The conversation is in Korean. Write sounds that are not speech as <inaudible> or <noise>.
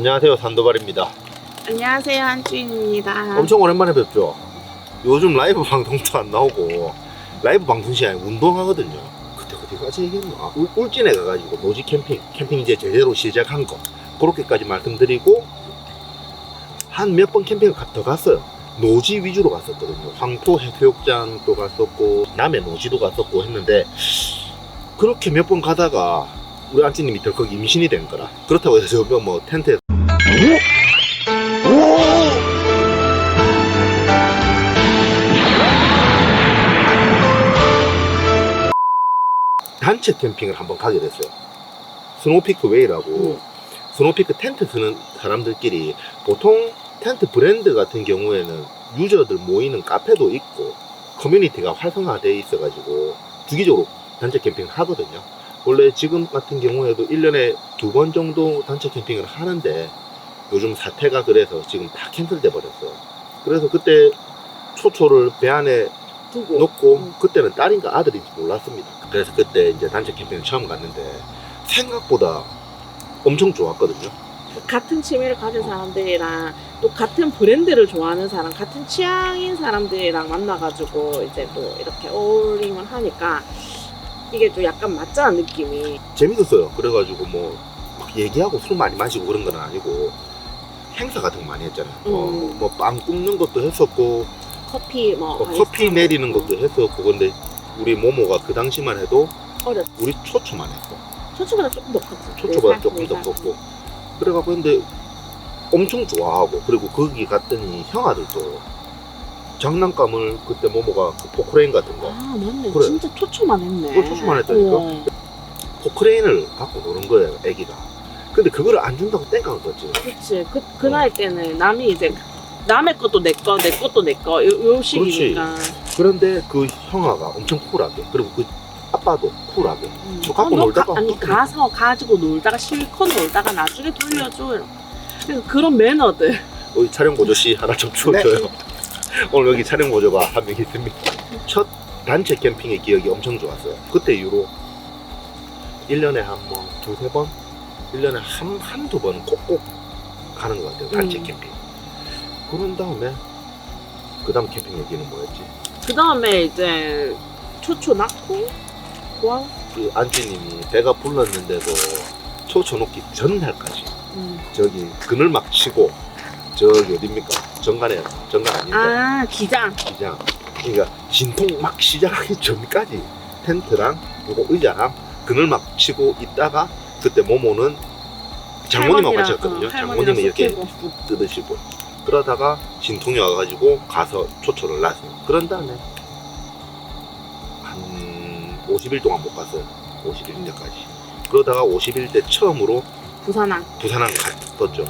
안녕하세요. 산도발입니다. 안녕하세요. 한주인입니다. 엄청 오랜만에 뵙죠? 요즘 라이브 <laughs> 방송도 안 나오고 라이브 방송 시간에 운동하거든요. 그때 어디까지 얘기했나? 울, 울진에 가가지고 노지 캠핑 캠핑 이제 제대로 시작한 거. 그렇게까지 말씀드리고 한 몇 번 캠핑을 가- 더 갔어요. 노지 위주로 갔었거든요. 황토 해수욕장도 갔었고 남해 노지도 갔었고 했는데 그렇게 몇 번 가다가 우리 안찌님이 덜컥 임신이 된 거라 그렇다고 해서 저뭐 텐트에 단체 캠핑을 한번 가게 됐어요. 스노우피크 웨이라고 음. 스노우피크 텐트 쓰는 사람들끼리 보통 텐트 브랜드 같은 경우에는 유저들 모이는 카페도 있고 커뮤니티가 활성화되어 있어가지고 주기적으로 단체 캠핑을 하거든요. 원래 지금 같은 경우에도 1년에 두 번 정도 단체 캠핑을 하는데 요즘 사태가 그래서 지금 다 캔슬돼 버렸어요. 그래서 그때 초초를 배 안에 두고 놓고 음. 그때는 딸인가 아들인지 몰랐습니다. 그래서 그때 이제 단체 캠핑을 처음 갔는데 생각보다 엄청 좋았거든요. 같은 취미를 가진 사람들이랑 또 같은 브랜드를 좋아하는 사람, 같은 취향인 사람들이랑 만나가지고 이제 또 이렇게 어울림을 하니까 이게 좀 약간 맞자는 느낌이. 재밌었어요. 그래가지고 뭐 막 얘기하고 술 많이 마시고 그런 건 아니고 행사 같은 거 많이 했잖아요. 음. 뭐빵 굽는 것도 했었고 커피 뭐 뭐 커피 뭐 내리는 것도 했었고 근데 우리 모모가 그 당시만 해도 어렸. 우리 초초만 했어. 초초보다 조금 더 컸어. 초초보다 네 살, 조금 네더 살. 컸고 그래갖고 근데 엄청 좋아하고 그리고 거기 갔더니 형아들도 장난감을 그때 모모가 그 포크레인 같은 거 아 맞네. 그래. 진짜 초초만 했네. 그거 초초만 했다니까? 어. 포크레인을 갖고 노는 거예요 애기가 근데 그거를 안 준다고 땡깡을 떴지 그치. 그, 그 나이 때는 남이 이제 남의 것도 내 거, 내 것도 내 거, 요, 요 시기니까. 그런데 그 형아가 엄청 쿨하게 그리고 그 아빠도 쿨하게 음. 저 갖고 너 놀다가 가, 아니, 또 가서 가지고 놀다가 실컷 놀다가 나중에 돌려줘. 이런. 그래서 그런 매너들. 여기 촬영 보조씨 하나 좀 주워줘요 <laughs> 오늘 여기 촬영 보조가 한 명 있습니다 첫 단체 캠핑의 기억이 엄청 좋았어요 그때 이후로 1년에 한 뭐 두세 번? 1년에 한, 한두 번 꼭꼭 가는 것 같아요 단체 음. 캠핑 그런 다음에 그 다음 캠핑 얘기는 뭐였지? 그 다음에 이제 초초 낳고, 와. 그 안지님이 배가 불렀는데도 초초 놓기 전날까지 음. 저기 그늘 막 치고 저기 어딥니까 정관에 정관 아닌데 아, 기장. 기장 그러니까 진통 막 시작하기 전까지 텐트랑 요거 의자랑 그늘 막 치고 있다가 그때 모모는 장모님하고 같이 갔거든요. 어, 장모님은 이렇게 쑥쑥 뜯으시고 그러다가 진통이 와가지고 가서 초초를 놨어요. 그런 다음에 한 50일 동안 못 갔어요. 50일 때까지. 그러다가 50일 때 처음으로 부산항. 부산항 갔었죠